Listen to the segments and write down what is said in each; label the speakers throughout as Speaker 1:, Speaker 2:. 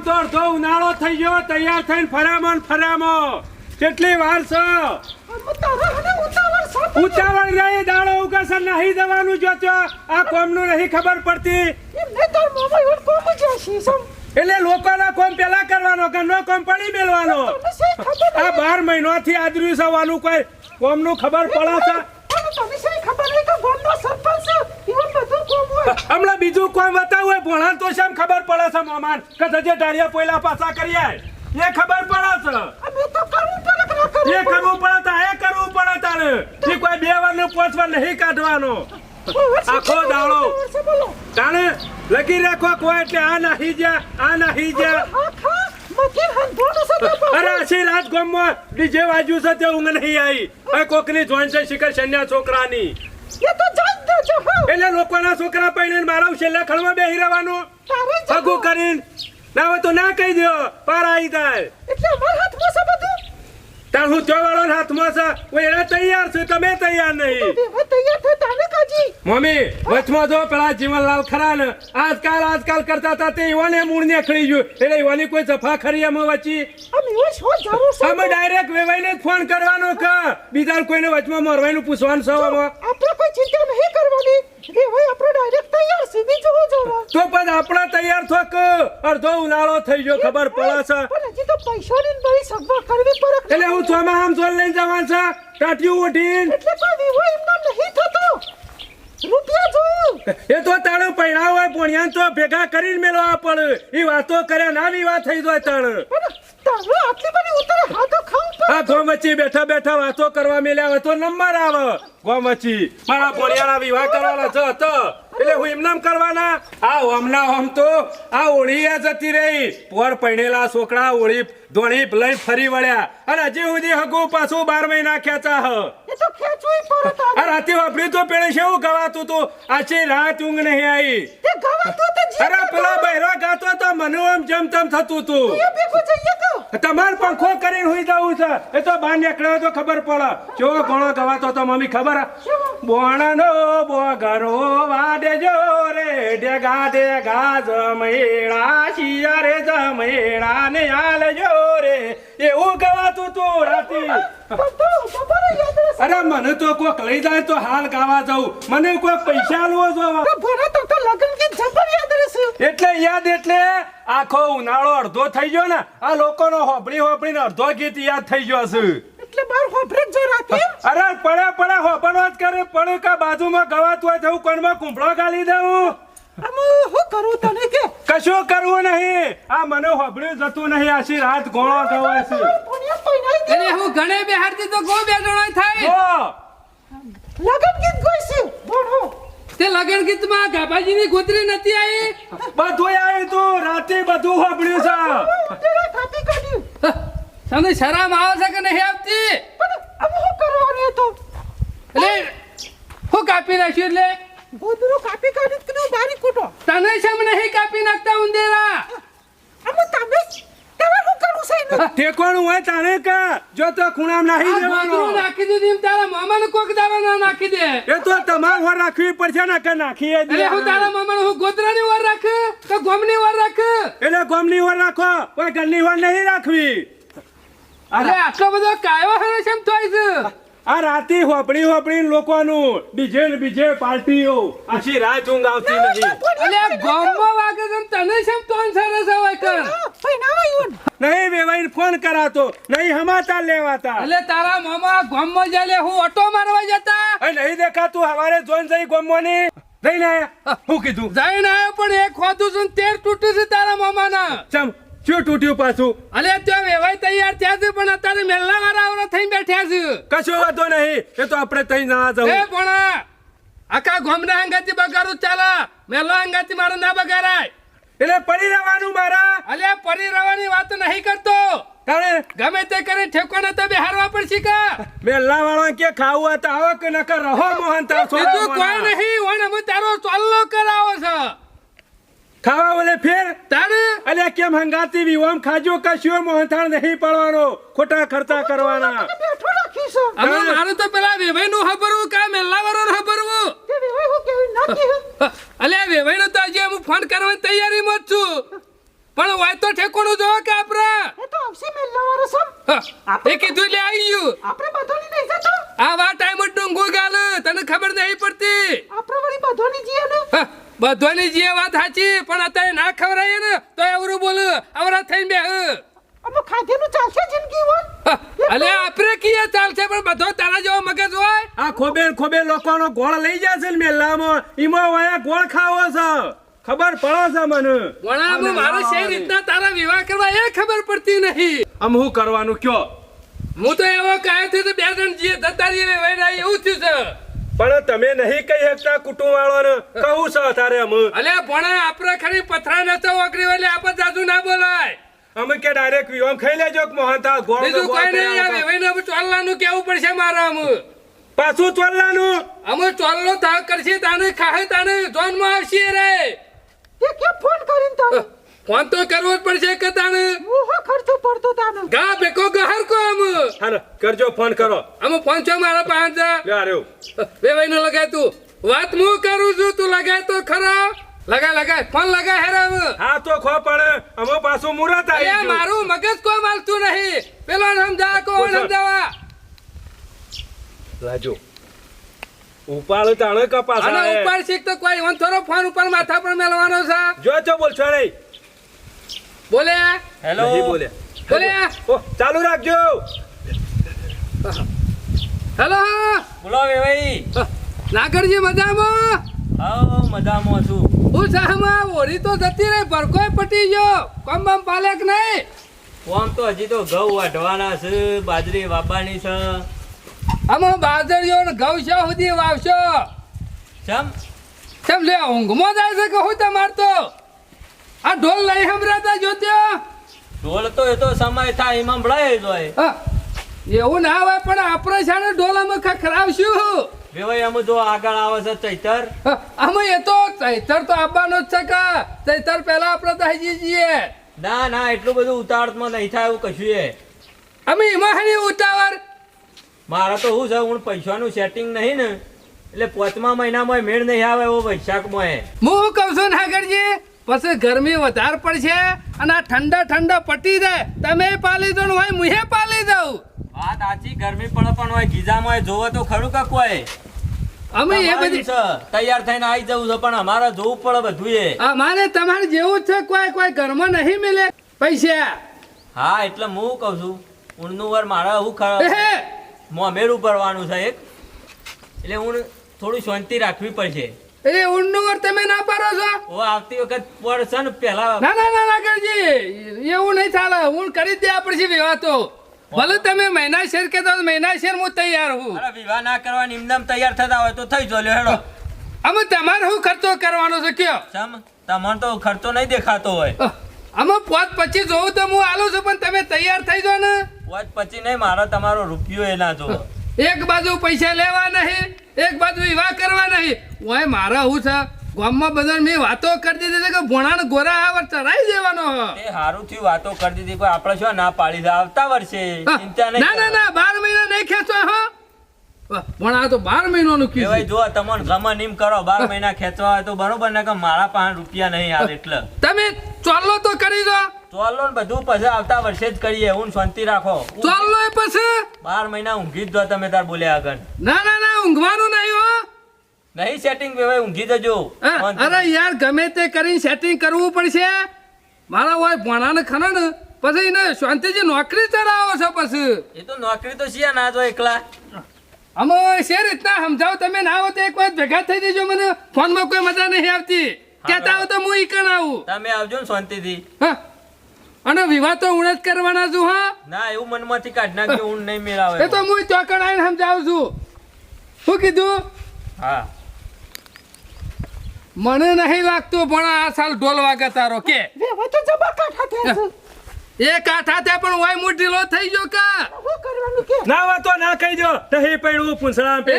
Speaker 1: આમ તો અડધો ઉનાળો થઈ ગયો તૈયાર થઈને ફરામો ને ફરામો. કેટલી વાર છો?
Speaker 2: ઉતાવળ
Speaker 1: રહી દાડો ઉગાસર નહીં જવાનું જોતો. આ કોમનું નહીં ખબર પડતી. એટલે લોકોના કોમ પેલા કરવાનો કે નો કોમ પડી મેળવાનો. આ બાર મહિનાથી આદર્યું સવાનું કોઈ કોમનું ખબર પડે છે? હમણાં બીજું કોઈ બતાવું હોય? ભણા તો શેમ ખબર પડે છે મામાન? કે જજે ટાળિયા પોયલા પાછા કરીએ એ ખબર પડે
Speaker 2: છે. એ કરવું પડે કે
Speaker 1: એ
Speaker 2: કરવું
Speaker 1: પડે તારે. એ કોઈ બે વાર ને પાંચ વાર નહીં કાઢવાનો. આખો દાડો. તાણે લગી રાખો કોઈ એટલે આ નાહી જા આ નાહી જા અરે આશી રાત ગામમાં ડીજે વાજ્યું છે તે ઊંઘ નહીં આવી. કોકની જોઈન છે શિખર સન્યા છોકરાની.
Speaker 2: એ તો
Speaker 1: એટલે લોકોના છોકરા પૈણે મારા છેલ્લા ખળમાં બેહી રહેવાનું.
Speaker 2: તારે
Speaker 1: કરીને. ના હોય તો ના કહી દો પાર આવી જાય.
Speaker 2: એટલે અમારા હાથમાં છે બધું?
Speaker 1: તાર હું ચોવાળો હાથમાં છે હું એને તૈયાર છું તમે તૈયાર નહીં.
Speaker 2: તૈયાર થઈ તાને કાજી?
Speaker 1: મમ્મી વચમાં જો પેલા જીવનલાલ ખરા ને આજકાલ આજકાલ કરતા હતા તે ઈવાને મૂળ ને ખડી ગયું. એટલે ઈવાની કોઈ જફા ખરી એમાં વચ્ચી?
Speaker 2: અમે એવું શો જરૂર છે.
Speaker 1: અમે ડાયરેક્ટ વેવાઈને ફોન કરવાનો કે બીજા કોઈને વચમાં મરવાનું પૂછવાનું છે
Speaker 2: આપણે કોઈ ચિંતા નહીં કરવાની. આપણે ડાયરેક્ટ તૈયાર જોવા?
Speaker 1: તો પણ આપણે તૈયાર થો કે અડધો ઉનાળો થઈ ગયો ખબર પડે છે.
Speaker 2: પૈસાની બધી સગવડ કરવી પડે
Speaker 1: એટલે હું ચોમાં આમ ચોલ લઈને જવાનું છે ટાટિયું ઉઠીન
Speaker 2: એટલે કોઈ વિવો એમનો નહીં થતો. રૂપિયા જો.
Speaker 1: એ તો તાળો પૈણા હોય પોણિયા તો ભેગા કરીને મેળવા પડે એ વાતો કર્યા નાની વાત થઈ જાય
Speaker 2: પણ તારો આટલી બધી ઉતરે હાથો ખાવું પડે
Speaker 1: આ ગોમ બેઠા બેઠા વાતો કરવા મેલ્યા હોય તો નંબર આવે. ગોમ મારા પોણિયાના વિવાહ કરવાના છે તો. એટલે હું એમ કરવાના આ તો જતી રહી. પોર પૈણેલા છોકરા ઓળી ધોણી લઈ ફરી વળ્યા. અને હજી સુધી હગુ પાછું બાર મહિના ખેંચા હ આ રાતે વાપર્યું તો પેલે શું ગવાતું તું? આછી રાત ઊંઘ નહીં આવી. અરે પેલા બહેરો ગાતો તો મને આમ જેમ તેમ થતું તો તમાર પંખો કરીને હુઈ જવું છે. એ તો બહાર નીકળ્યો તો ખબર પડે. જો ઘણો ગવાતો તો મમ્મી ખબર બોણનો બોગરો વાડજો રે ડેગા ડેગા જમેળા શિયા રે જમેળા ને આલજો રે. એવું ગવાતું તું રાતી. અરે મને તો કોક લઈ જાય તો હાલ ગાવા જવું મને કોઈ પૈસા લો જો.
Speaker 2: તો તો તો લગન ગીત જબર યાદ રહેશે?
Speaker 1: એટલે યાદ એટલે આખો ઉનાળો અડધો થઈ ગયો ને આ લોકોનો હોબળી ને અડધો ગીત યાદ થઈ ગયો છે
Speaker 2: એટલે બાર હોભરે જ રાતે.
Speaker 1: અરે પડે પડે હોબળો જ કરે પડે કે બાજુમાં ગવાતું હોય જવું કોણમાં કુંભળો ગાલી દઉં?
Speaker 2: આમ હું કરું તને કે?
Speaker 1: કશું કરવું નહીં. આ મને હોબળ્યું જતું નહીં. આશી રાત ગોળો ગવાય છે.
Speaker 3: હું ઘણે બેહાડતી તો કોઈ બે થાય.
Speaker 2: લગન ગીત
Speaker 3: તે લગન ગીતમાં ગાભાજીની ગોતરી નથી આવી?
Speaker 1: બધું આવ્યું તું. રાતે બધું હોબળ્યું છે.
Speaker 3: તને શરમ આવે છે કે નહીં આવતી?
Speaker 2: પણ કરવાનું તો
Speaker 3: એટલે હું કાપી નાખ્યું એટલે તને શેમ નહીં કાપી નાખતા ઉંદેરા?
Speaker 2: આમ તમે તમે શું કરું છે એનું?
Speaker 1: ઠેકોણું હોય તારે કે? જો તો ખૂણામ નાખી
Speaker 3: આ નાખી દીધી એમ તારા મામાને કોક દાવા ના નાખી દે.
Speaker 1: એ તો તમાર વાર રાખવી પડશે ને કે નાખીએ
Speaker 3: અરે હું તારા મામાને હું ગોતરાની વાર રાખ તો ગોમની વાર રાખ?
Speaker 1: એટલે ગોમની વાર રાખો કોઈ ગલની વાર નહીં રાખવી.
Speaker 3: અરે આટલો બધો કાયો હરો શેમ થાય છે?
Speaker 1: આ રાતે હોપડી હોપડી લોકોનું બીજે ને બીજે પાર્ટીઓ. આછી રાત ઊંઘ આવતી નથી.
Speaker 3: અલે ગોમો વાગે તો તને શેમ તોન સરસ હોય કર
Speaker 1: નહીં વેવાઈને ફોન કરાતો નહીં હમાતા લેવાતા.
Speaker 3: એટલે તારા મામા ગોમો જલે હું ઓટો મારવા જતા.
Speaker 1: એ નહીં દેખાતું હવારે જોઈન જઈ ગોમવાની જઈને આયા. હું કીધું?
Speaker 3: જઈને આવ્યો પણ એક ખોતું છું તેર તૂટ્યું છે તારા મામાના.
Speaker 1: ચમ શું તૂટ્યું પાછું?
Speaker 3: અલે ત્યાં વેવાય તૈયાર થયા છે પણ અત્યારે મેલ્લા વાળા આવરા થઈને બેઠ્યા છે.
Speaker 1: કશો વાંધો નહીં. એ તો આપણે તઈ ના
Speaker 3: એ પણ આખા ગોમના અંગાથી બગાડું ચાલા. મેલ્લા અંગાથી મારો ના બગાડાય.
Speaker 1: એટલે પડી રહેવાનું મારા.
Speaker 3: અલે પરી રવાની વાત નહીં કરતો.
Speaker 1: તારે
Speaker 3: ગમે તે કરે ઠેકોને તો બેહારવા પણ કા
Speaker 1: મેલ્લા વાળો કે ખાવું હતા આવક આવો કે નકર રહો મોહન તારો
Speaker 3: બીજું કોઈ નહીં ઓણ અમે તારો ચાલ્લો કરાવો છે.
Speaker 1: ખાવા બોલે ફેર?
Speaker 3: તારે?
Speaker 1: અલ્યા કેમ હંગાતી વી? ઓમ ખાજો કશ્યો મોહનથાળ નહીં પડવાનો. ખોટા ખર્ચા કરવાના.
Speaker 2: બેઠો રાખી
Speaker 3: અમે મારું તો પેલા વેવાઈ નું હબરવું કા મેલ્લા વાળો ખબરવું
Speaker 2: તે વેવાય હું કેવું ના.
Speaker 3: અલે વેવાઈ નું તો હજી હું ફોન કરવાની તૈયારીમાં માં છું. પણ હોય તો ઠેકોણું જોવો કે આપણે
Speaker 2: એ તો આવશે મેલ્લા સમ
Speaker 3: એ કીધું લે આવી ગયું.
Speaker 2: આપણે બધોની નહીં જતો
Speaker 3: આવા ટાઈમ ડુંગુ ગાલ તને ખબર નહીં પડતી
Speaker 2: આપણે વળી બધોની જીએ ને
Speaker 3: હા, બધાની જે વાત સાચી પણ અત્યારે ના ખવરાય ને તો એવરું બોલ અવરા થઈને બે
Speaker 2: અમે ખાધેલું ચાલશે જિંદગી વન
Speaker 3: અલે આપણે કીએ ચાલશે પણ બધો તારા જેવો મગજ હોય?
Speaker 1: આ ખોબે ખોબે લોકોનો ગોળ લઈ જશે ને મેલામાં. ઈમાં વયા ગોળ ખાવો છે. ખબર પડે છે મને.
Speaker 3: મારે શેર રીતના તારા વિવાહ કરવા એ ખબર પડતી નહીં.
Speaker 1: આમ હું કરવાનું કયો?
Speaker 3: હું તો એવો કાયો થયો તો બે જણ જીએ દત્તા રહીએ વૈરા એવું થયું છે.
Speaker 1: પણ તમે નહીં કહી શકતા કુટુંબ વાળાને કહું છો તારે અમે.
Speaker 3: અલે ભણા આપણે ખરી પથરા નતો ઓગળી વાલે આપણે જાજુ ના બોલાય.
Speaker 1: અમે કે ડાયરેક્ટ વિવામ ખાઈ લેજો કે મોહનથાળ ગોળ
Speaker 3: બીજું કઈ નહીં
Speaker 1: આવે. હવે
Speaker 3: ને ચોલવાનું કેવું પડશે મારા અમે
Speaker 1: પાછું ચોલ્લાનું
Speaker 3: અમે ચોલ્લો થાક કરશે તાને ખાહે તાને જોનમાં આવશે રે.
Speaker 2: કે ફોન કરીને તને
Speaker 3: ફોન તો કરવો જ પડશે કતાણ
Speaker 2: ઓહો ખર્ચો પડતો તાનો
Speaker 3: ગા બેકો ગહર કો આમ.
Speaker 1: હાલો કરજો ફોન કરો.
Speaker 3: આમ ફોન છો મારા પાંચ
Speaker 1: લે બે ભાઈ
Speaker 3: નો લગાય તું. વાત હું કરું છું તું લગાય તો ખરા. લગા લગા ફોન લગા હેરામ
Speaker 1: હા તો ખો પડે અમે પાછું મુરત આવી ગયો.
Speaker 3: મારું મગજ કોઈ માલતું નહીં. પેલો સમજા કો સમજાવા?
Speaker 1: લાજો ઉપાડો તાણે કપાસ
Speaker 3: અને ઉપાડ શીખ તો કોઈ ઓન થોડો ફોન ઉપર માથા પર મેલવાનો છે.
Speaker 1: જો છો બોલશો નહીં
Speaker 3: બોલે?
Speaker 4: હેલો?
Speaker 1: બોલે.
Speaker 3: બોલે?
Speaker 1: ઓ, ચાલુ રાખજો.
Speaker 3: હેલો?
Speaker 4: બોલો ભાઈ.
Speaker 3: નાગરજી મજામાં?
Speaker 4: હા મજામાં છું.
Speaker 3: હું સાહમાં ઓરી તો જતી રહી ભરકોય પટી ગયો. કમ બમ પાલેક નહીં?
Speaker 4: આમ તો હજી તો ઘઉં વાઢવાના છે બાજરી વાવવાની છે.
Speaker 3: અમે બાજરીઓ ને ઘઉં છે સુધી વાવશો?
Speaker 4: ચમ?
Speaker 3: ચમ લે ઊંઘમાં જાય છે કે હું તમાર તો? આ ઢોલ લઈ સંભળાતા જોત્યો
Speaker 4: ઢોલ તો એ તો સમય થાય એમાં ભળાય જ હોય.
Speaker 3: એવું ના હોય પણ આપણે છે ઢોલ અમે ખખરાવશું
Speaker 4: ભાઈ અમે જો આગળ આવે છે ચૈતર.
Speaker 3: હા, અમે એ તો ચૈતર તો આવવાનો જ છે કે? ચૈતર પહેલા આપણે તો હજી જઈએ
Speaker 4: ના ના એટલું બધું ઉતાવળમાં નહીં થાય એવું કશું એ.
Speaker 3: અમે એમાં હરી ઉતાવળ?
Speaker 4: મારે તો શું છે હું પૈસાનું સેટિંગ નહીં ને. એટલે પાંચમા મહિનામાં મેળ નહીં આવે એવો વૈશાખમાં
Speaker 3: હું કહું છું નાગરજી પછી ગરમી વધારે પડશે અને આ ઠંડા ઠંડા પટી જાય. તમે પાલી દો ને હોય મુહે પાલી દઉં.
Speaker 4: વાત સાચી ગરમી પડે પણ હોય ગીજામાં જોવો તો ખરું કે કોઈ?
Speaker 3: અમે એ બધી
Speaker 4: તૈયાર થઈને આવી જવું છે પણ અમારે જોવું પડે બધું એ
Speaker 3: અમારે તમારે જેવું છે કોઈ કોઈ ઘરમાં નહીં મિલે પૈસા.
Speaker 4: હા એટલે હું કહું છું ઊંડનું વર મારે હું ખરા મોમેરું ભરવાનું છે એક. એટલે હું થોડી શાંતિ રાખવી પડશે.
Speaker 3: એ ઊંડનું વર તમે ના પાડો છો?
Speaker 4: ઓ આવતી વખત પડશે ને પહેલા
Speaker 3: ના ના ના નાગરજી એવું નહીં ચાલે. હું કરી દે આપણે છે વિવાહ તો ભલે તમે મહિના શેર કહેતા હોય તો મહિના શેર હું તૈયાર હું.
Speaker 4: અરે વિવાહ ના કરવા નિમદમ તૈયાર થતા હોય તો થઈ જો લ્યો હેડો.
Speaker 3: અમે તમારે શું ખર્ચો કરવાનો છે કયો?
Speaker 4: સમ તમને તો ખર્ચો નહીં દેખાતો હોય.
Speaker 3: અમે પોત પછી જોઉં તો હું આલું છું પણ તમે તૈયાર થઈ જાઓ ને.
Speaker 4: પોત પછી નહીં મારો તમારો રૂપિયો એ ના જો
Speaker 3: એક બાજુ પૈસા લેવા નહીં એક બાજુ વિવાહ કરવા નહીં. ઓય મારા હું છે ગામમાં બધા મેં વાતો કરી દીધી કે ભોણાને ગોરા આવર ચડાઈ દેવાનો હ.
Speaker 4: એ હારું થયું વાતો કરી દીધી પણ આપણે શું ના પાડી દે આવતા વર્ષે ચિંતા નહીં
Speaker 3: ના ના ના બાર મહિના નહીં ખેંચો હો. ભોણા તો બાર મહિનાનું કીધું.
Speaker 4: જો તમને ગમે નિમ કરો બાર મહિના ખેંચવા હોય તો બરોબર ને કે મારા પાસે રૂપિયા નહીં આવે એટલે.
Speaker 3: તમે ચાલો તો કરી દો.
Speaker 4: ચોલો ને બધું પછી આવતા વર્ષે જ કરીએ હું શાંતિ રાખો.
Speaker 3: ચોલો એ પછી?
Speaker 4: બાર મહિના ઊંઘી જ જો તમે તાર બોલ્યા આગળ
Speaker 3: ના ના ના ઊંઘવાનું નહીં હો.
Speaker 4: નહીં સેટિંગ ભાઈ ઊંઘી જજો.
Speaker 3: અરે યાર ગમે તે કરીને સેટિંગ કરવું પડશે. મારા હોય ભણાને ખરા ને પછી એને શાંતિથી નોકરી ચડાવો છો પછી.
Speaker 4: એ તો નોકરી તો છે ના તો એકલા.
Speaker 3: અમે શેર રીતના સમજાવો તમે ના આવો તો એક વાર ભેગા થઈ જજો મને ફોનમાં કોઈ મજા નહીં આવતી. કહેતા હો તો હું કણ આવું
Speaker 4: તમે આવજો ને શાંતિથી.
Speaker 3: હા. અને વિવાહ તો હું જ કરવાના છું હા?
Speaker 4: ના એવું મનમાંથી કાઢ નાખજો ઊંઘ નહીં મેળાવે.
Speaker 3: એ તો હું ચોકડ આવીને સમજાવું છું. શું કીધું?
Speaker 4: હા.
Speaker 3: મને નહીં લાગતું પણ આ સાલ ઢોલ વાગે તારો કે?
Speaker 2: તો જબા કાઠા થયા છે.
Speaker 3: એ કાઠા થયા પણ હોય હું ઢીલો થઈ ગયો કા?
Speaker 2: શું કરવાનું કે
Speaker 1: ના વાતો ના કહી દો નહીં પડ્યું પૂંછડા પે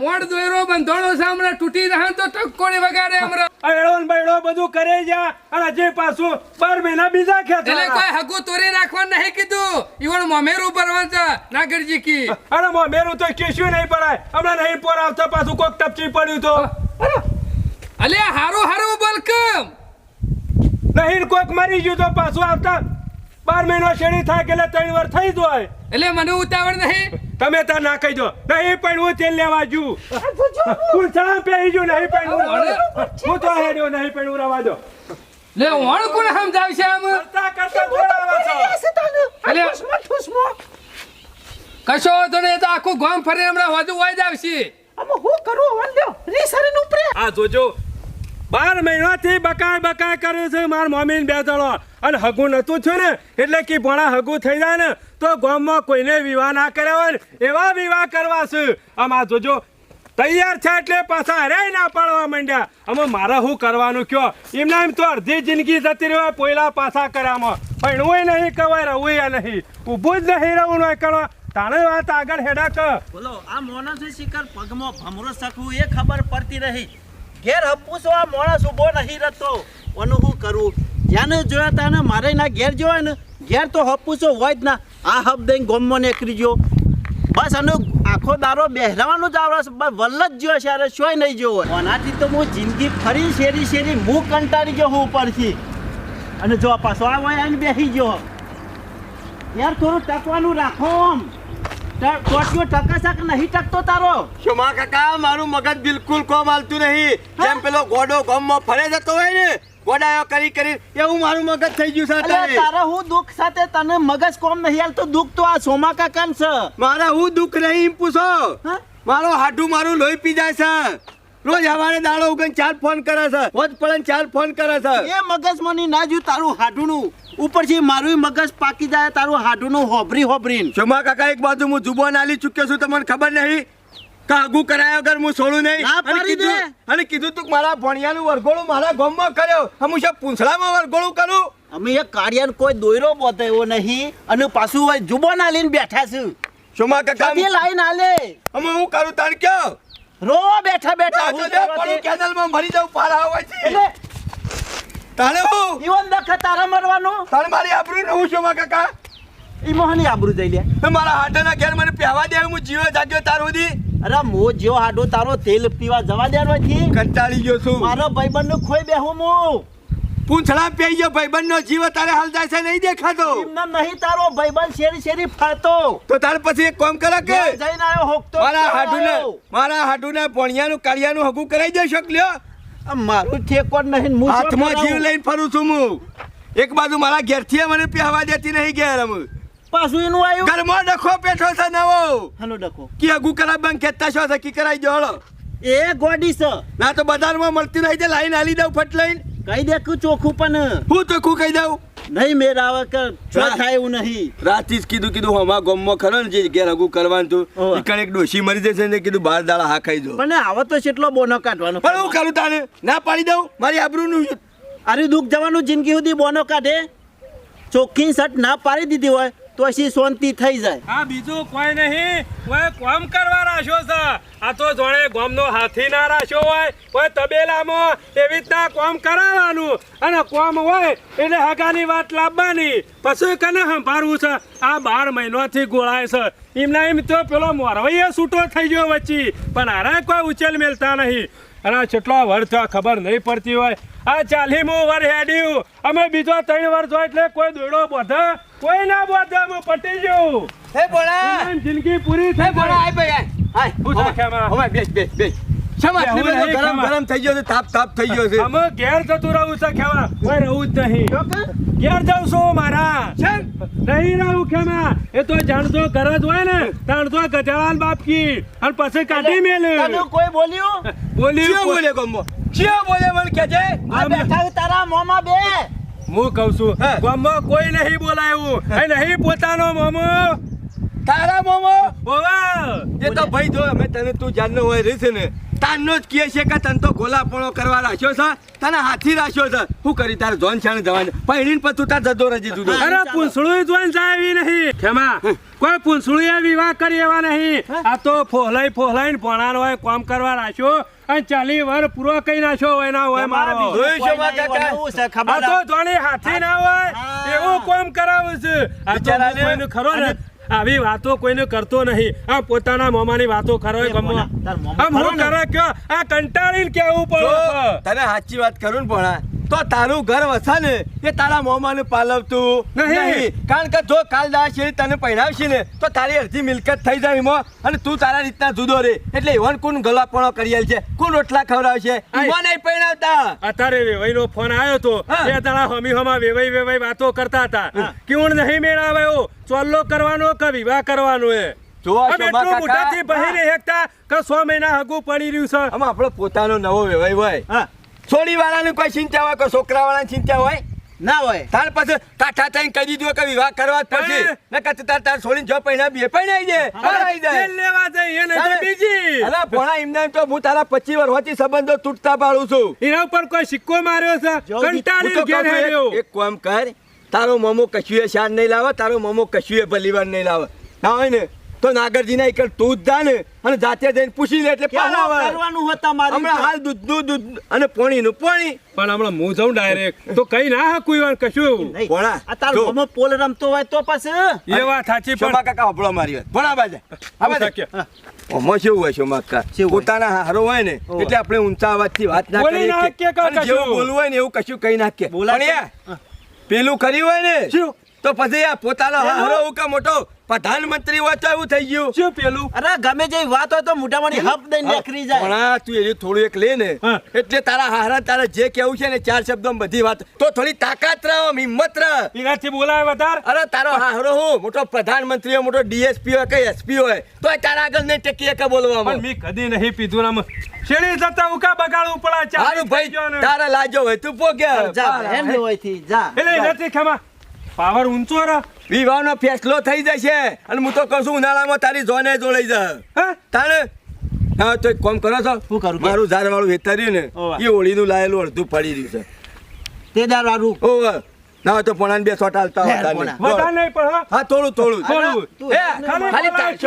Speaker 3: મોડ દોયરો બંધોણો સામે તૂટી રહે તો ટકોડી વગાડે હમણાં
Speaker 1: આ એળો ને બૈડો બધું કરે જા. અને જે પાછું બાર મહિના બીજા
Speaker 3: એટલે કોઈ હગું તોરી રાખવા નહીં કીધું. ઈવણ મમેરું પરવાન છે નાગરજી કી.
Speaker 1: અરે મોમેરું તો કેસ્યું નહીં પડાય હમણાં નહીં પર આવતા પાછું કોક ટપચી પડ્યું તો.
Speaker 3: અલે હારું હારું બોલ કેમ?
Speaker 1: નહીં કોક મરી ગયું તો પાછું આવતા બાર મહિનો શેરી થાય કે એટલે ત્રણ વાર થઈ જાય
Speaker 3: એટલે મને ઉતાવળ નહીં.
Speaker 1: તમે તાર ના કહી દો. નહીં પણ હું તેલ લેવા જુ હું ચા પહેરી જુ નહીં પણ હું હું તો હેડ્યો નહીં પણ હું રવા દો.
Speaker 3: લે વણ કોણ સમજાવશે આમ?
Speaker 1: કરતા કરતા બોલાવા છો.
Speaker 3: કશો તો નહીં તો આખું ગામ ફરી હમણાં વધુ હોય જ આવશે.
Speaker 2: આમાં હું કરું? લ્યો. રીસરીને ઉપરે.
Speaker 1: આ જોજો બાર મહિનાથી બકાય બકાય કર્યું છે મારા મમ્મીને બે જણો. અને હગું નહોતું થયું ને, એટલે કે ભણા હગું થઈ જાય ને, તો ગામમાં કોઈને વિવાહ ના કર્યા હોય ને, એવા વિવાહ કરવા છે. આમાં જોજો, તૈયાર છે એટલે પાછા અરે ના પાડવા માંડ્યા. અમે મારે શું કરવાનું કયો? એમના એમ તો અડધી જિંદગી જતી રહ્યો પોયલા પાછા કર્યામાં. પણ હું નહીં કવાય રહું નહીં. ઊભું જ નહીં રહું, નહીં કરવા તાણે વાત આગળ હેડા કર.
Speaker 5: બોલો, આ માણસ શિકાર પગમાં ભમરો શકવું એ ખબર પડતી રહી. ઘેર હપુસો આ માણસ ઊભો નહીં રહેતો. ઓનું શું કરવું જ્યાંને જોયા તાને મારે ના ઘેર જોયા ને, ઘેર તો હપ્પુસો હોય જ ના. આ હપ દઈને ગોમમાં નીકળી ગયો. બસ આનો આખો દારો બેહરાવાનો જ આવડે છે. બસ વલ્લ જ જોયો છે, અરે શોય નહીં જોવો આનાથી તો હું જિંદગી ફરી શેરી શેરી હું કંટાળી ગયો હું ઉપરથી. અને જો પાછો આ આને બેસી ગયો. યાર થોડું ટકવાનું રાખો આમ. ટોટિયો ટકાશક નહીં ટકતો તારો.
Speaker 6: શોમા કાકા મારું મગજ બિલકુલ કોમ હાલતું નહીં. જેમ પેલો ગોડો ગામમાં ફરે જતો હોય ને ગોડાયો કરી કરી એવું મારું મગજ થઈ ગયું અત્યારે.
Speaker 5: તારા. હું દુઃખ સાથે તને મગજ કોમ નહીં હાલતો? દુઃખ તો આ સોમા કાકાન છે.
Speaker 6: મારા હું દુઃખ નહીં પૂછો? મારો હાડું મારું લોહી પી જાય છે. રોજ હવારે દાડો ઉગન ચાર ફોન કરે છે. રોજ પડે ચાર ફોન કરે છે.
Speaker 5: એ મગજ મની ના જોયું તારું હાડુનું. ઉપરથી મારું મગજ પાકી જાય તારું હાડુનું હોભરી હોભરીન.
Speaker 6: શોમા કાકા એક બાજુ હું જુબો નાલી ચૂક્યો છું તમને ખબર નહીં. કાગુ કરાયા વગર હું છોડું નહીં? અને. કીધું અને કીધું તું મારા ભણિયાનું વરઘોડું મારા ગામમાં કર્યો. હંમેશા પૂંછડામાં વરઘોડું કરું.
Speaker 5: અમે એ કાળિયાને કોઈ દોયરો બતાવ્યો નહીં અને પાછું હોય જુબો ના લઈને બેઠા છું.
Speaker 6: શોમા કાકા
Speaker 5: લાઈન આલે?
Speaker 6: અમે હું કરું તાર કયો?
Speaker 5: રો બેઠા બેઠા હું
Speaker 6: તો પડું
Speaker 5: દે.
Speaker 6: કેનાલમાં મરી જાઉં પારા હોય છે તારે હું?
Speaker 5: ઈવન દખત તારા મરવાનું?
Speaker 6: તારે મારી આબરૂ ને હું માં કાકા?
Speaker 5: ઈ મોહની આબરૂ જઈ લે.
Speaker 6: મારા હાટાના ઘેર મને પહેવા દે હું જીવ જાગ્યો તાર સુધી
Speaker 5: અરે મો જેવો હાડો તારો તેલ પીવા જવા દે નથી
Speaker 6: કંટાળી ગયો છું.
Speaker 5: મારો ભાઈબંધનું ખોઈ બેહું હું.
Speaker 6: પૂંછડા પી ગયો ભાઈબંધ નો જીવ તારે હાલ જાય છે નહીં દેખાતો.
Speaker 5: ના નહીં તારો ભાઈબંધ શેરી શેરી ફરતો.
Speaker 6: તો તાર પછી એક કામ કરે કે
Speaker 5: જઈને આવ્યો હોકતો
Speaker 6: મારા હાડુને
Speaker 5: આવ્યો.
Speaker 6: મારા હાડુને પોણિયાનું કાળિયાનું હગું કરાઈ દે
Speaker 5: શકલ્યો મારું ઠેકો નહીં હું
Speaker 6: હાથમાં જીવ લઈને ફરું છું હું. એક બાજુ મારા ઘેરથી મને પહેવા દેતી નહીં ઘેર અમે
Speaker 5: પાછું એનું આવ્યું?
Speaker 6: ઘરમાં ડખો પેઠો છે નવો.
Speaker 5: હલો ડખો.
Speaker 6: કે હગું કરાવ બંધ ખેતા છો છે કી કરાઈ દો હળો.
Speaker 5: એ ગોડી છે.
Speaker 6: ના તો બજારમાં મળતી નહીં તે લાઈન આલી દઉં ફટ લઈને.
Speaker 5: કહી દે કે ચોખ્ખું પણ.
Speaker 6: હું ચોખ્ખું કહી દઉં?
Speaker 5: નહીં મેં આવે કે છો થાય એવું નહીં.
Speaker 6: રાતે જ કીધું કીધું હમા ગમમાં ખરો ને જે ઘેર હગું કરવાનું તું. ઈકણ એક ડોશી મરી જશે ને કીધું બાર દાડા હા ખાઈ દો
Speaker 5: પણ આવો તો કેટલો બોનો કાઢવાનો
Speaker 6: પણ હું કરું તારે? ના પાડી દઉં? મારી આબરૂનું
Speaker 5: અરે દુઃખ જવાનું જિંદગી સુધી બોનો કાઢે? ચોખ્ખી શર્ટ ના પાડી દીધી હોય. તો પછી શાંતિ થઈ જાય.
Speaker 1: આ બીજું કોઈ નહીં. કોઈ કોમ કરવા રાખ્યો છે? આ તો જોણે ગોમનો હાથી ના રાખ્યો હોય. કોઈ તબેલામાં એવી રીતના કોમ કરાવવાનું. અને કોમ હોય એટલે હગાની વાત લાવવાની. પછી કને સંભાળવું છે? આ બાર મહિનાથી ગોળાય છે. એમના એમ તો પેલો મોરવૈયે છૂટો થઈ ગયો વચ્ચે. પણ આરે કોઈ ઉચેલ મેલતા નહીં. અને કેટલા થયો ખબર નહીં પડતી હોય. આ ચાલીમું વર હેડ્યું. અમે બીજો ત્રણ વર્ષ હોય એટલે કોઈ દોડો બોધે કોઈ ના બોધે અમે પટી ગયું?
Speaker 6: હે
Speaker 1: બોળા જિંદગી પૂરી થઈ બોળા.
Speaker 6: આય ભાઈ હાય.
Speaker 1: હું છે ખેમા?
Speaker 6: હવે બેસ બેસ બેસ. શેમાં આટલી
Speaker 1: બેહું
Speaker 6: બધો
Speaker 1: નહીં,
Speaker 6: ગરમ ગરમ થઈ ગયો છે તાપ તાપ થઈ ગયો છે.
Speaker 1: અમે ઘેર જતું રહું છે ખેમા કોઈ રહું જ નહીં. ઘેર જાઉં છું મારા. નહીં રહું ખેમા એ તો જાણતો ઘર જ હોય ને જાણતો ગજાળાન બાપ કી અને પછી કાઢી મેલ.
Speaker 5: કોઈ બોલ્યું?
Speaker 1: બોલી
Speaker 6: ચિયો બોલે ગમો ચિયો બોલે મને કે છે?
Speaker 5: આ બેઠા તારા મોમાં બે.
Speaker 1: હું કહું છું
Speaker 6: હા.
Speaker 1: ગામમાં કોઈ નહીં બોલાયું. એ નહીં પોતાનો મોમો.
Speaker 6: તારા મોમો?
Speaker 1: બોવા
Speaker 6: એ તો ભાઈ જો અમે તને તું જાનનો હોય રહી છે ને તાનનો જ કહે છે કે તને તો ગોલાપણો કરવા રાખ્યો છે તને હાથી રાખ્યો છે. શું કરી તારે જોન છાણ જવાનું. પહેરીને પછી તાર જતો રજી તું તો.
Speaker 1: અરે પૂંસળું જોઈને જાય એવી નહીં. ખેમા કોઈ પૂંસળું વિવાહ કરી એવા નહીં. આ તો ફોહલાઈ ફોહલાઈ ભણાનો હોય કામ કરવા રાખ્યો. અને ચાલી વાર પૂરો કઈ નાખ્યો હોય ના હોય મારો.
Speaker 5: ખબર
Speaker 1: તો જોણી હાથી ના હોય. એવું કોમ કરાવું છે. ખરો ને. આવી વાતો કોઈને કરતો નહીં. આ પોતાના મોમાની વાતો કરો ગમો. આમ હું કરે કયો આ કંટાળીને કેવું પડે
Speaker 6: તને સાચી વાત કરું ને ભણા તો તારું ઘર વસા ને એ તારા મોમાને પાલવતું
Speaker 1: નહીં.
Speaker 6: કારણ કે જો કાલ છે તને પહેરાવશે ને તો તારી અડધી મિલકત થઈ જાય એમાં અને તું તારા રીતના જુદો રે. એટલે એવન કોણ ગલાપણો કરી છે કોણ રોટલા ખવડાવશે. એમાં નહીં પહેરાવતા
Speaker 1: અત્યારે વેવાઈનો ફોન આવ્યો તો એ તારા હમી હમા વેવાઈ વેવાઈ વાતો કરતા હતા. કેવું નહીં મેળ એવો ચોલ્લો કરવાનો કે વિવાહ કરવાનો એ?
Speaker 6: જો આ
Speaker 1: હવે
Speaker 6: શોભા
Speaker 1: એટલું
Speaker 6: કાકા.
Speaker 1: મોઢાથી બહીને હેકતા કે સો મહિના હગું પડી રહ્યું છે.
Speaker 6: આમાં આપણો પોતાનો નવો વ્યવહાર હોય. છોડી વાળાની કોઈ ચિંતા હોય કોઈ છોકરા વાળાની ચિંતા હોય?
Speaker 5: ના હોય.
Speaker 6: તાર પછી કાઠા થઈને કહી દીધું કે વિવાહ કરવા જ પડશે ને કે તાર તાર છોડીને જો પૈણા બે પૈણાઈ દે પૈણાઈ દે
Speaker 1: લેવા જઈએ ને બીજી.
Speaker 6: અલા ભોણા એમને તો હું તારા પચીસ વર્ષથી સંબંધો તૂટતા પાડું છું.
Speaker 1: એના ઉપર કોઈ સિક્કો માર્યો છે? કંટાળી
Speaker 6: એક કામ કર તારો મમો કશુએ શાન નહીં લાવે તારો મમો કશું એ ભલીવાર નહીં લાવે. ના હોય ને તો નાગરજીના એકલ તું જ જા ને અને જાતે જઈને પૂછી લે એટલે પાલ આવે.
Speaker 5: કરવાનું હોય તમારે
Speaker 6: હમણાં હાલ દૂધનું દૂધ અને પોણીનું પોણી.
Speaker 1: પણ હમણાં હું જાઉં ડાયરેક્ટ તો કઈ ના હકું ઈવન કશું?
Speaker 5: એવું
Speaker 6: ભોળા,
Speaker 5: આ તાર
Speaker 6: જો.
Speaker 5: પોલ રમતો હોય તો પછી
Speaker 1: એ વાત સાચી
Speaker 6: શોમા
Speaker 1: પણ
Speaker 6: કાકા હબળો મારી વાત? ભણા બાજે આ બાજે.
Speaker 1: શક્ય.
Speaker 6: ઓમાં શું હોય
Speaker 5: શું મક્કા
Speaker 6: પોતાના હારો હોય ને એટલે આપણે ઊંચા અવાજથી વાત ના કરીએ જેવું બોલવું હોય ને એવું કશું કઈ નાખીએ
Speaker 5: બોલાય
Speaker 6: પેલું કર્યું હોય ને
Speaker 1: શું?
Speaker 6: તો પછી આ પોતાનો હારો એવું મોટો પ્રધાનમંત્રી હોય તો એવું થઈ ગયું.
Speaker 1: શું પેલું?
Speaker 5: અરે ગમે જે વાત હોય તો મોઢામાંથી હપ દઈને નીકળી જાય.
Speaker 6: પણ તું એનું થોડું એક લે ને. એટલે તારા હારા તારે જે કેવું છે ને ચાર શબ્દો બધી વાત. તો થોડી તાકાત રહો હિંમત રહો.
Speaker 1: એનાથી બોલાય વધાર?
Speaker 6: અરે તારો હારો હું મોટો પ્રધાનમંત્રી હોય મોટો ડીએસપી હોય કે એસપી હોય તો તારા આગળ નહીં ટેકી કે
Speaker 1: પણ
Speaker 6: બોલવામાં
Speaker 1: મેં કદી નહીં પીધું રામ. શેરી જતા ઉકા બગાડવું પડે ચાલી
Speaker 6: ભાઈ તારા લાજો હોય તું પોગ્યા.
Speaker 5: જા એમ હોયથી જા.
Speaker 1: એટલે નથી ખેમા. પાવર ઊંચો રા.
Speaker 6: વિવાહનો ફેસલો થઈ જશે. અને હું તો કશું ઉનાળામાં તારી જોને જોડાઈ જા.
Speaker 1: હા?
Speaker 6: તારે હા તો એક કામ કરો છો.
Speaker 5: શું કરું?
Speaker 6: મારું ઝાડ વાળું વેતર્યું ને. એ ઓળીનું લાયેલું અડધું પડી રહ્યું છે.
Speaker 5: તે દાર વાળું
Speaker 6: ઓવે. ના તો પોણા બે સોટા હાલતા
Speaker 1: વધારે નહીં પણ હા.
Speaker 6: થોડું થોડું.
Speaker 1: થોડું. ખાલી
Speaker 6: ખાલી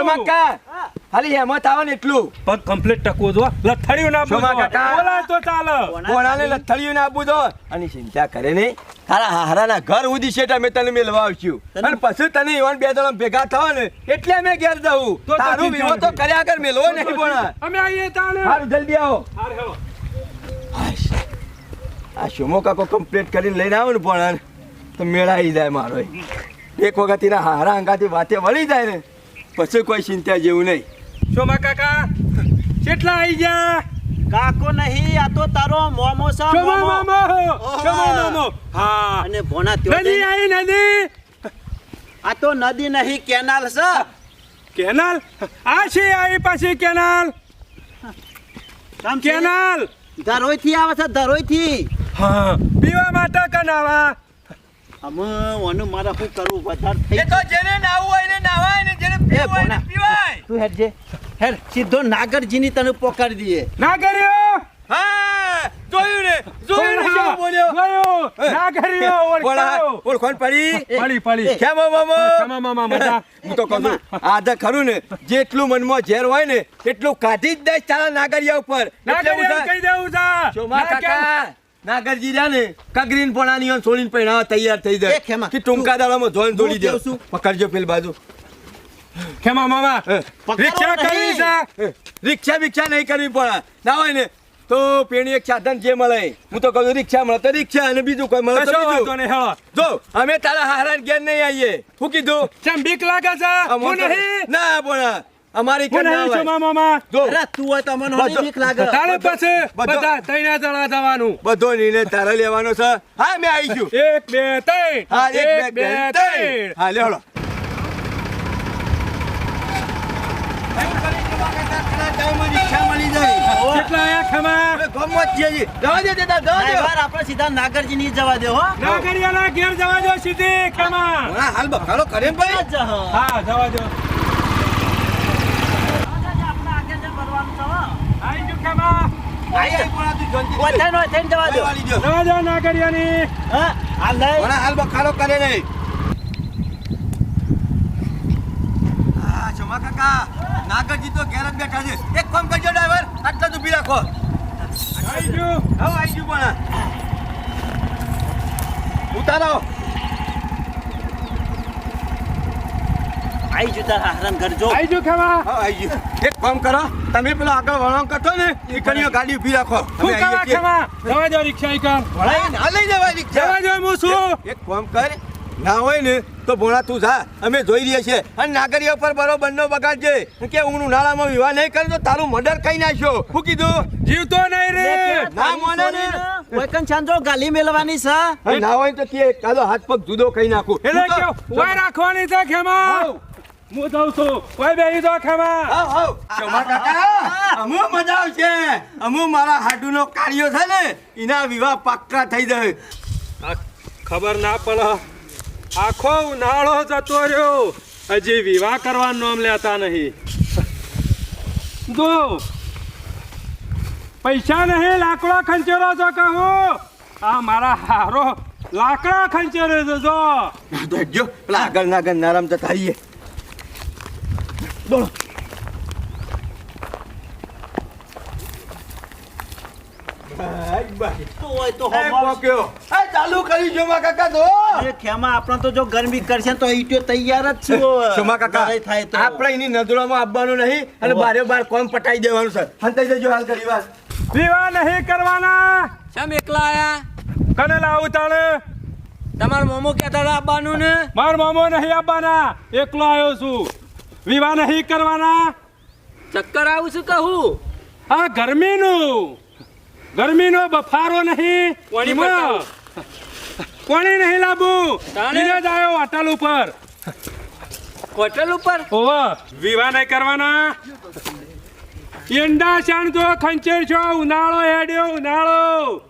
Speaker 6: ખાલી હેમત આવે ને એટલું.
Speaker 1: પગ કમ્પ્લીટ ટકવો જો લથડિયું ના
Speaker 6: બોલા.
Speaker 1: બોલાય તો ચાલે.
Speaker 6: કોણાને લથડિયું ને દો અને ચિંતા કરે નહીં. તારા હારાના ઘર ઉદી છે અમે તને મેળવા આવશું. અને પછી તને ઈવન બે જણા ભેગા થાવ ને એટલે અમે ઘેર જવું તારું વિવો તો કર્યા કર મેળવો નહીં પણ
Speaker 1: અમે આવીએ તાણે.
Speaker 6: સારું જલ્દી આવો.
Speaker 1: હાર હેલો.
Speaker 6: આ શુમો કાકો કમ્પ્લીટ કરીને લઈને આવો ને પણ તો મેળાઈ જાય મારો. એક વખત એના હારા અંગાથી વાતે વળી જાય ને. પછી કોઈ ચિંતા જેવું નહીં.
Speaker 1: શોભા કાકા કેટલા આવી ગયા?
Speaker 5: કાકો નહીં આ તો તારો મોમો
Speaker 1: શોભા
Speaker 5: મોમો.
Speaker 1: મામો મોમો. હા.
Speaker 5: અને ભોણા ત્યો
Speaker 1: નદી આવી નદી.
Speaker 5: આ તો નદી નહીં કેનાલ છે.
Speaker 1: કેનાલ? આ છે આવી પાછી કેનાલ? કેનાલ.
Speaker 5: ધરોઈથી આવે છે ધરોઈથી.
Speaker 1: હા. પીવા માટે કનાવા.
Speaker 5: અમે ઓનું મારા શું કરવું વધારે થઈ
Speaker 6: તો જેને નાવું હોય ને નાવાય ને જેને પીવું હોય ને પીવાય.
Speaker 5: તું હેડ જે. હેડ સીધો નાગરજીની તને પોકાર દઈએ.
Speaker 1: નાગરિયો
Speaker 6: હા જોયું ને? જોયું ને કેવો બોલ્યો?
Speaker 1: જોયું.
Speaker 6: નાગરિયો
Speaker 1: ઓળખાયો.
Speaker 6: ઓળખોણ પડી?
Speaker 1: પડી પડી.
Speaker 6: કેમ મામો?
Speaker 1: ખમા મામા મજા?
Speaker 6: હું તો કહું આ તો ખરું ને જેટલું મનમાં ઝેર હોય ને એટલું કાઢી જ દઈશ તારા નાગરિયા ઉપર.
Speaker 1: ના
Speaker 6: એટલે હું
Speaker 1: કર્યો કહી દેવું જા.
Speaker 6: કાકા? નાગરજી રહ્યા ને કગરીન પોણાની ઓન પહેરાવા તૈયાર થઈ જાય. કે ટૂંકા દાડામાં જોઈન દોડી દે પકડજો પેલ બાજુ.
Speaker 1: ખેમા મામા રિક્ષા કરવી છે
Speaker 6: રિક્ષા બિક્ષા નહીં કરવી પડે. ના હોય ને તો પેણી એક સાધન જે મળે. હું તો કહું રિક્ષા મળે તો રિક્ષા અને બીજું કોઈ મળે તો
Speaker 1: વાંધો નહીં
Speaker 6: જો અમે તારા હારાન ઘેર નહીં આવીએ. હું કીધું
Speaker 1: ચમ બીક લાગે છે? હું નહીં.
Speaker 6: ના પણ અમારી
Speaker 1: હું
Speaker 6: ના હોય.
Speaker 1: મામા
Speaker 6: જો.
Speaker 5: અરે તું હોય તો મને
Speaker 6: બધો-
Speaker 5: બીક લાગે.
Speaker 1: તારે પછી
Speaker 6: બધા
Speaker 1: ત્રણે જણા જવાનું.
Speaker 6: બધો નિર્ણય તારે લેવાનો છે. હા મેં આવી ગયું
Speaker 1: એક બે ત્રણ.
Speaker 6: હા
Speaker 1: એક બે ત્રણ.
Speaker 6: હા લે હળો.
Speaker 1: કેટલા આયા ખેમા
Speaker 5: ડ્રાઈવર આપણે સીધા નાગરજી ની જવા દે હો.
Speaker 1: ના ઘેર જવા દો સીધી ખેમા
Speaker 6: હાલ બખાડો કરે ને ભાઈ.
Speaker 5: જ હ.
Speaker 1: હા જવા દો
Speaker 5: આપણે આગળ જઈને ભરવાનું હો.
Speaker 1: આઈ
Speaker 5: જવા દો.
Speaker 1: જવા દો ના કરિયાની
Speaker 5: હા હાલ
Speaker 6: બખાડો કરે નહીં. આ ચમા કાકા નાગરજી તો ઘેર જ બેઠા છે. એક કામ કરજો ડ્રાઈવર. આટલા જ ઊભી રાખો.
Speaker 1: આઈ
Speaker 6: આવી ગયું પણ. ઉતારો.
Speaker 5: આઈ જુ તારા હારણ ઘર
Speaker 1: આઈ જો ખેમા.
Speaker 6: હા, આઈ ગયું. એક કામ કરો તમે પેલો આગળ વળાંક કરતો ને એ કરીઓ ગાડી ઊભી રાખો.
Speaker 1: શું
Speaker 6: અમે
Speaker 1: કરવા
Speaker 6: આવીએ છીએ.
Speaker 1: ખેમા? જવા દો રિક્ષા ઈ કર
Speaker 6: ના લઈ જવાય રિક્ષા.
Speaker 1: જવા દો હું શું
Speaker 6: એક કામ કર ના હોય ને તો ભોળા તું જા. અમે જોઈ રહ્યા છીએ. અને નાગરિયો પર બરોબર નો બગાડજે કે હું ઉનાળામાં વિવાહ નહીં કરું તો તારું મર્ડર કઈ નાખ્યો. શું કીધું?
Speaker 1: જીવતો નહીં રે.
Speaker 6: ના મોને ને.
Speaker 5: વૈકન ચાંદો ગાલી મેલવાની છે?
Speaker 6: ના હોય તો કે કાલો હાથ પગ જુદો કઈ નાખું.
Speaker 1: એટલે ઓય રાખવાની છે ખેમા. હું જાઉં છું. કોઈ બેહી દો ખેમા
Speaker 6: હાવ, હાવ. શોભા કાકા? અમુ મજા આવશે. અમુ મારા હાડુનો કાર્યો છે ને એના વિવાહ પાક્કા થઈ જાય.
Speaker 1: ખબર ના પડે. આખો ઉનાળો જતો રહ્યો. હજી વિવાહ કરવા નામ લેતા નહીં. જો. પૈસા નહીં લાકડો ખંચેરો છો કહું આ મારા હારો લાકડા ખંચેરો છે જો.
Speaker 6: જો પેલા આગળ ના આગળ નારામ જતા રહીએ એ ચાલુ કરી જોમા કાકા તો.
Speaker 5: ખેમા આપણે તો જો ગરમી કરશે તો ઈટ્યો તૈયાર જ છું.
Speaker 6: સોમા કાકા?
Speaker 5: થાય તો.
Speaker 6: આપણે એની નજરોમાં આવવાનું નહીં અને બારે બાર કોમ પટાઈ દેવાનું છે હંતાઈ જજો હાલ કરી
Speaker 1: વિવાહ નહીં કરવાના.
Speaker 4: ચમ એકલા આયા?
Speaker 1: કને લાવું તાણે?
Speaker 4: તમારા મોમો કહેતા હતા આવવાનું ને?
Speaker 1: માર મામો નહીં આવવાના એકલો આવ્યો છું. વિવાહ નહીં કરવાના?
Speaker 4: ચક્કર આવું છું કહું?
Speaker 1: આ ગરમીનું. ગરમીનો બફારો નહીં. કોણી નહીં લાબું?
Speaker 4: તાણે?
Speaker 1: જ આવ્યો હોટલ ઉપર.
Speaker 4: હોટલ ઉપર?
Speaker 1: ઓહો વિવાહ નહીં કરવાના? ઈંડા શાણ જો ખંચેર છો ઉનાળો હેડ્યો ઉનાળો.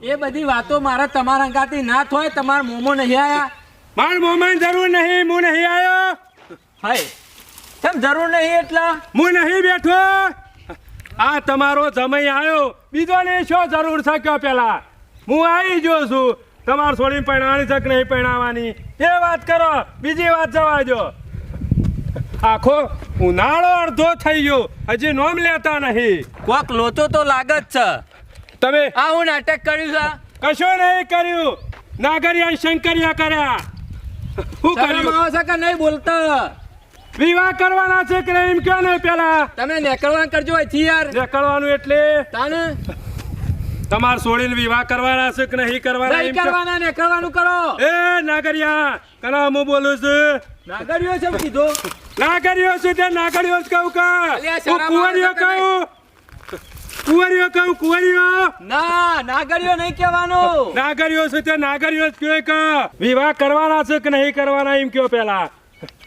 Speaker 4: એ બધી વાતો મારા તમારા અંગાથી ના થાય તમારા મોમો નહીં આયા.
Speaker 1: માર મોમાન જરૂર નહીં હું નહીં આવ્યો
Speaker 4: હાય. કેમ જરૂર નહીં એટલા?
Speaker 1: હું નહીં બેઠો. આ તમારો સમય આવ્યો. બીજો ને શું જરૂર છે કયો પેલા? હું આવી જો છું. તમારે થોડી પહેણાવાની છે કે નહીં પરણાવવાની. એ વાત કરો બીજી વાત જવા જો આખો ઉનાળો અડધો થઈ ગયો. હજી નોમ લેતા નહીં.
Speaker 4: કોક લોચો તો લાગે જ છે.
Speaker 1: તમે
Speaker 4: આ હું નાટક કર્યું છે?
Speaker 1: કશું નહીં કર્યું. નાગરિયા શંકરિયા કર્યા. શું
Speaker 4: શરમ
Speaker 1: કર્યું?
Speaker 4: આવે છે કે નહીં બોલતા?
Speaker 1: વિવાહ કરવાના છે કે એમ કયો ને પેલા?
Speaker 4: તમે નેકળવા કરજો અહીંથી યાર.
Speaker 1: નેકળવાનું એટલે?
Speaker 4: તાને?
Speaker 1: તમારે છોડીને વિવાહ કરવાના છે કે નહીં કરવાના?
Speaker 4: નહીં. કરવાના નીકળવાનું કરો.
Speaker 1: એ નાગરિયા કના હું બોલું છું?
Speaker 4: નાગરિયો છે કીધો.
Speaker 1: નાગરિયો છે તે નાગરિયો જ કહું કા હું
Speaker 4: શરમ
Speaker 1: કુંવરીઓ
Speaker 4: આવે છે કે
Speaker 1: કહું. કુંવરીઓ કહું કુંવરીઓ.
Speaker 4: ના નાગરિયો નહીં કહેવાનો.
Speaker 1: નાગરિયો છે તે નાગરિયો જ કહે કા વિવાહ કરવાના છે કે નહીં કરવાના? એમ કયો પેલા?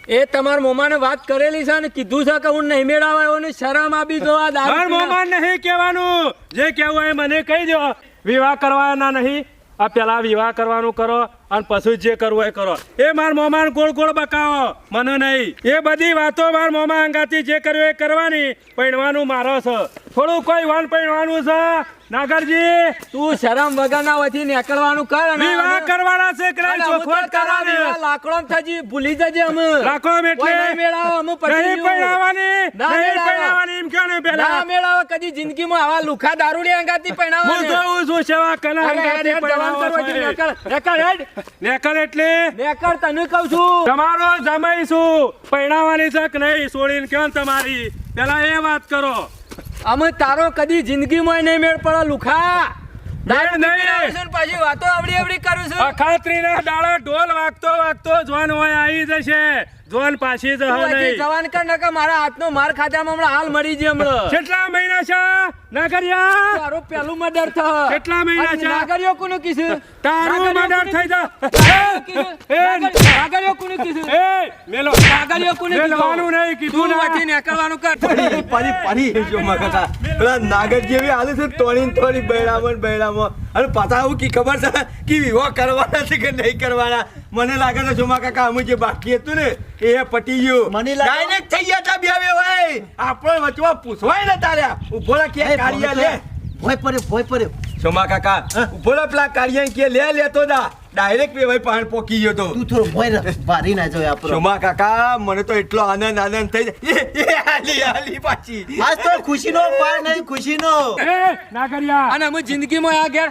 Speaker 4: એ તમારા મોમાને વાત કરેલી છે ને કીધું છે કે હું નહીં મેળાવા એવો ને શરમ આપી દો આ દારૂ
Speaker 1: મોમાન નહીં કહેવાનું. જે કહેવું હોય એ મને કહી દો. વિવાહ કરવાના નહીં. આ પેલા વિવાહ કરવાનું કરો અને પછી જે કરવું એ કરો. એ માર મોમાન ગોળ ગોળ બકાવો. મને નહીં. એ બધી વાતો માર મોમા અંગાથી જે કર્યું એ કરવાની. પૈણવાનું મારો છે. થોડું કોઈ વાન પૈણવાનું છે નાગરજી
Speaker 4: તું શરમ વગરના વતી નીકળવાનું કર અને
Speaker 1: વિવાહ કરવાના છે કે નહીં?
Speaker 4: અને અમે
Speaker 1: ચોખવટ
Speaker 4: તારા
Speaker 1: કરવાની
Speaker 4: થજી, ભૂલી જજે અમે
Speaker 1: લાકડો એટલે
Speaker 4: નહીં મેળાવો, અમે પછી
Speaker 1: નહીં. પૈણાવાની નહીં. પૈણાવાની એમ કેને પેલા
Speaker 4: ના મેળાવો કદી જિંદગીમાં આવા લુખા દારૂડી
Speaker 1: અંગાતી
Speaker 4: પૈણાવા હું
Speaker 1: જોઉં છું સેવા કલા
Speaker 4: અંગાતી
Speaker 1: પૈણાવો છે.
Speaker 4: નીકળ, નીકળ, હેડ.
Speaker 1: નેકર એટલે
Speaker 4: નીકળ, તને કહું છું
Speaker 1: તમારો જમાઈ શું પૈણાવાની છે કે નહીં છોડીને કેમ તમારી પેલા એ વાત કરો
Speaker 4: અમે તારો કદી જિંદગીમાં નહીં મેળ પડે લુખા. પછી ને વાતો આવડી આવડી કરું છું.
Speaker 1: અખાત્રીના ડાળે ઢોલ વાગતો વાગતો જોન હોય આવી જશે. જોન પાછી
Speaker 4: તું
Speaker 1: જશે નહીં.
Speaker 4: જવાન કર નકા મારા હાથનો માર ખાતામાં હમણાં હાલ મરી જાય હમણાં.
Speaker 1: કેટલા મહિના છે? નાગરિયા?
Speaker 4: તારો પેલું મર્ડર થ
Speaker 1: કેટલા મહિના છે?
Speaker 4: નાગરિયો કોનું કીધું?
Speaker 1: તારું મર્ડર થઈ? જા? એ,
Speaker 4: નાગરિયો કોનું કિસ
Speaker 1: એ મેલો.
Speaker 4: નાગરિયો કોનું કિસ
Speaker 1: મેલવાનું નહીં કીધું
Speaker 4: તું
Speaker 1: ના.
Speaker 4: વચ્ચે નીકળવાનું કર.
Speaker 6: પરી પરી જો કાકા પેલા નાગર જેવી હાલે છે તોડી ને તોડી બૈરામાં ને બૈરામાં અને પાછા આવું કી ખબર છે? કે વિવાહ કરવાના છે કે નહીં કરવાના? મને લાગે છે જોમા કાકા અમે જે બાકી હતું ને એ પટી ગયું.
Speaker 5: મને લાગે-
Speaker 6: ડાયરેક્ટ થઈ ગયા તા બે ભાઈ. આપણે વચમાં પૂછવાય ને તાર્યા ઊભો કે કાઢિયા લે.
Speaker 5: ભોય પડ્યો ભોય પડ્યો
Speaker 6: સોમા કાકા ઊભો પેલા કાઢિયા કે લે લેતો દા ડાયરેક્ટ બે ભાઈ પાણ પોકી ગયો તો.
Speaker 5: તું થોડો ભોય ભારી ના જોય આપણો
Speaker 6: શોમા કાકા મને તો એટલો આનંદ આનંદ થઈ જાય. આલી હાલી પાછી.
Speaker 5: આજ તો ખુશીનો પાર નહીં ખુશીનો.
Speaker 1: નાગરિયા.
Speaker 4: અને અમે જિંદગીમાં આ ઘેર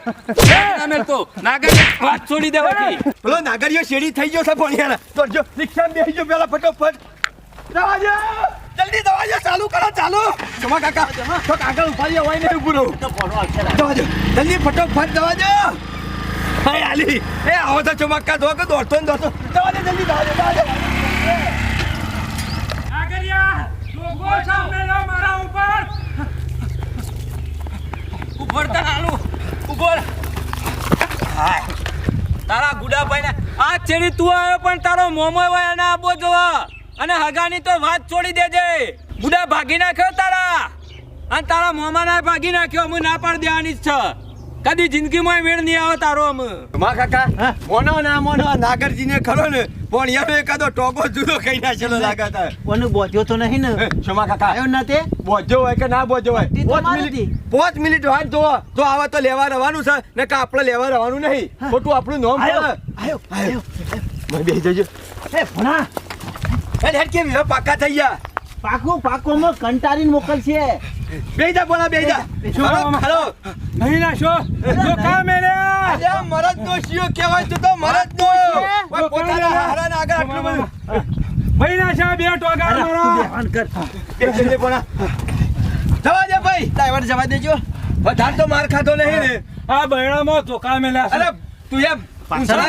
Speaker 4: અમે તો નાગરિયો વાત છોડી દેવાથી.
Speaker 6: બોલો નાગરિયો શેડી થઈ ગયો છે ભણિયાના તો જો રિક્ષા બેસી ગયો પેલા ફટોફટ. દવાજો જલ્દી દવાજો ચાલુ કરો ચાલુ. જમા કાકા તો કાકા ઊભા હોય ને ઉભું રહું.
Speaker 5: આ.
Speaker 6: જલ્દી ફટોફટ દરવાજો. હાય આલી એ આવો તો ચમક્કા ધો કે દોડતો ને દોડતો. દરવાજો જલ્દી દરવાજો દરવાજો
Speaker 1: આગળિયા લોકો સામે લો મારા ઉપર.
Speaker 4: ઉપર તાર હાલું ઉપર. તારા ગુડાભાઈ ને આ ચેડી તું આવ્યો પણ તારો મોમો હોય અને આબો જોવા. અને હગાની તો વાત છોડી દેજે. ગુડા ભાગી નાખ્યો તારા. અને તારા મોમા ના ભાગી નાખ્યો અમે ના પાડી દેવાની જ છે. કદી જિંદગીમાં વેળ નહીં આવે તારો અમે
Speaker 6: માં કાકા મોનો ના મોનો નાગરજીને ખરો ને પણ યાર એકાદો ટોકો જુદો કઈ નાખેલો લાગતા
Speaker 5: ઓનું બોધ્યો તો નહીં ને?
Speaker 6: શોમા કાકા?
Speaker 5: આવ્યો ના તે?
Speaker 6: બોજો હોય કે ના બોજો હોય? પાંચ મિનિટ પાંચ મિનિટ વાત જો જો આવા તો લેવા રહેવાનું છે ને કે આપણે લેવા રહેવાનું નહીં. ખોટું આપણું નોમ
Speaker 5: આવ્યો આવ્યો આવ્યો.
Speaker 6: મને બેસી જજો.
Speaker 5: એ ભણા.
Speaker 6: એ હેડ કેમ? પાકા થઈ ગયા.
Speaker 5: પાકું પાકોમાં કંટારીને મોકલશે.
Speaker 6: બેસી જા બોલા બેસી હેલો
Speaker 1: શું
Speaker 6: હાલો,
Speaker 1: નહીં ના શો જો કા એને
Speaker 6: અરે મરદ શિયો કહેવાય તું તો મરદ નો પોતાના હારાના આગળ આટલું બધું.
Speaker 1: ભાઈ ના છે બે ટોગા મારા.
Speaker 5: કર.
Speaker 6: બેસી બોલા. જવા દે ભાઈ.
Speaker 5: ડ્રાઈવર જવા દેજો.
Speaker 6: વધારે તો માર ખાતો નહીં ને.
Speaker 1: આ બૈરામાં તો કા એલા
Speaker 6: અરે તું એમ
Speaker 5: પાછળ.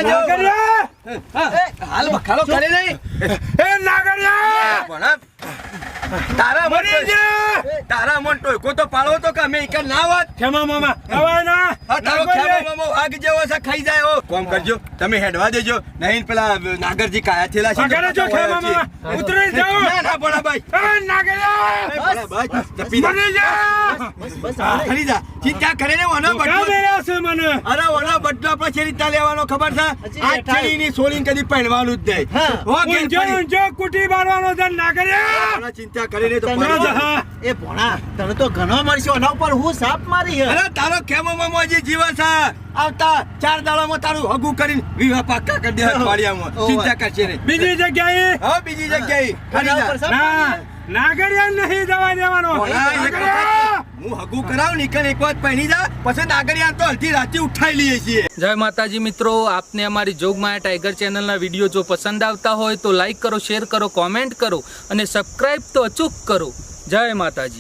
Speaker 6: હાલ બખાલો કરે નહીં
Speaker 1: એ નાગરિયા!
Speaker 6: પણ તારા મન
Speaker 1: મરી જા!
Speaker 6: તારા મન ટોયકો તો પાડો તો કે અમે એક ના વાત.
Speaker 1: ખેમા મામા હવે ના.
Speaker 6: હા તારો ખેમા મામા વાઘ જેવો છે ખાઈ જાય ઓ કોમ કરજો. તમે હેડવા દેજો. નહીં પેલા નાગરજી કાયા થેલા છે
Speaker 1: આગળ જો ખેમા મામા. ઉતરી જાઓ.
Speaker 6: ના ના બોલા ભાઈ.
Speaker 1: એ નાગરિયા
Speaker 6: એ ભાઈ જપી જા.
Speaker 1: મરી જા.
Speaker 5: બસ
Speaker 6: હા, ખરી જા. ચિંતા કરે ને ઓનો બટલો
Speaker 1: એલા છે મને?
Speaker 6: અરે ઓનો બટલો આપણે છે રીતના લેવાનો ખબર છે? આ
Speaker 5: બેઠા.
Speaker 6: છેડીની સોલીન કદી પહેરવાનું જ દે
Speaker 5: હો.
Speaker 6: કે
Speaker 1: ઊંચો
Speaker 6: ફરી.
Speaker 1: કુટી મારવાનો છે નાગર
Speaker 6: ઓનો ચિંતા કરીને તો.
Speaker 5: એ ભણા તને તો ઘણો મળશે એના ઉપર હું સાપ મારી.
Speaker 6: અરે તારો ખેમો મોજી જીવા છે? આવતા ચાર દાડામાં તારું હગું કરીને વિવાહ પાક્કા કરી દે
Speaker 5: વાડિયામાં.
Speaker 6: ચિંતા કરશે રે
Speaker 1: બીજી જગ્યાએ?
Speaker 6: હા બીજી જગ્યાએ.
Speaker 1: ના.
Speaker 5: મારી
Speaker 1: નાગરિયા નહીં જવા દેવાનો.
Speaker 6: હું હગુ કરાવ નીકળ એક વાત પહેરી જા. પછી નાગરિયા તો અડધી રાતે ઉઠાઈ લઈએ છીએ.
Speaker 3: જય માતાજી મિત્રો આપને અમારી જોગમાયા ટાઈગર ચેનલના વીડિયો જો પસંદ આવતા હોય તો લાઈક કરો શેર કરો કોમેન્ટ કરો અને સબસ્ક્રાઈબ તો અચૂક કરો. જય માતાજી.